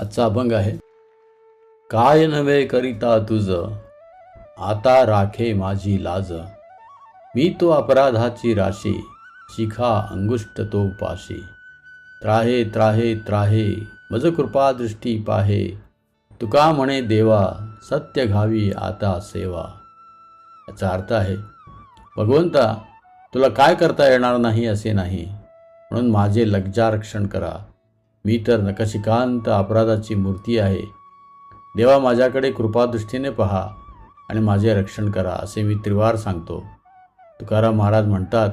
आजचा अभंग आहे. काय नव्हे करिता तुझ आता राखे माझी लाज. मी तो अपराधाची राशी शिखा अंगुष्ट तो पाशी त्राहे त्राहे त्राहे मज कृपा दृष्टी पाहे. तुका म्हणे देवा सत्य घावी आता सेवा. याचा अर्थ आहे भगवंता तुला काय करता येणार नाही असे नाही. म्हणून माझे लज्जारक्षण करा. मी तर नकशिकांत अपराधाची मूर्ती आहे. देवा माझ्याकडे कृपादृष्टीने पहा आणि माझे रक्षण करा असे मी त्रिवार सांगतो. तुकाराम महाराज म्हणतात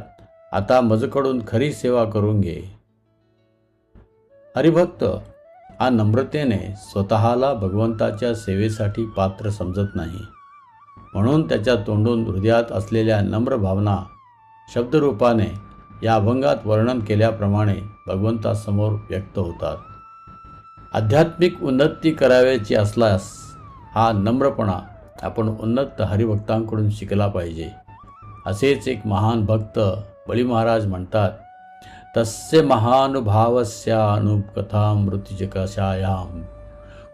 आता मजकडून खरी सेवा करून घे. हरिभक्त हा नम्रतेने स्वतःला भगवंताच्या सेवेसाठी पात्र समजत नाही. म्हणून त्याच्या तोंडून हृदयात असलेल्या नम्र भावना शब्दरूपाने या अभंगात वर्णन केल्याप्रमाणे भगवंतासमोर व्यक्त होतात. आध्यात्मिक उन्नती करावयाची असल्यास हा नम्रपणा आपण उन्नत हरिभक्तांकडून शिकला पाहिजे. असेच एक महान भक्त बळी महाराज म्हणतात तस्य महानुभावस्या अनुकथा मृत्युजकशायाम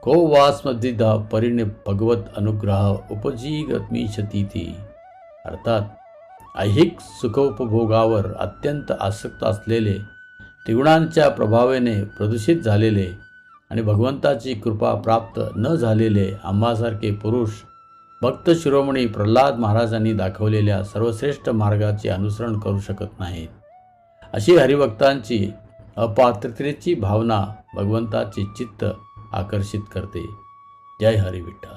को वास्मदिदा परिण भगवत अनुग्रह उपजीगमीशती ती अर्थात ऐहिक सुखोपभोगावर अत्यंत आसक्त असलेले त्रिगुणांच्या प्रभावाने प्रदूषित झालेले आणि भगवंताची कृपा प्राप्त न झालेले आंबासारखे पुरुष भक्त शिरोमणी प्रल्हाद महाराजांनी दाखवलेल्या सर्वश्रेष्ठ मार्गाचे अनुसरण करू शकत नाहीत. अशी हरिभक्तांची अपात्रतेची भावना भगवंताचे चित्त आकर्षित करते. जय हरी विठ्ठल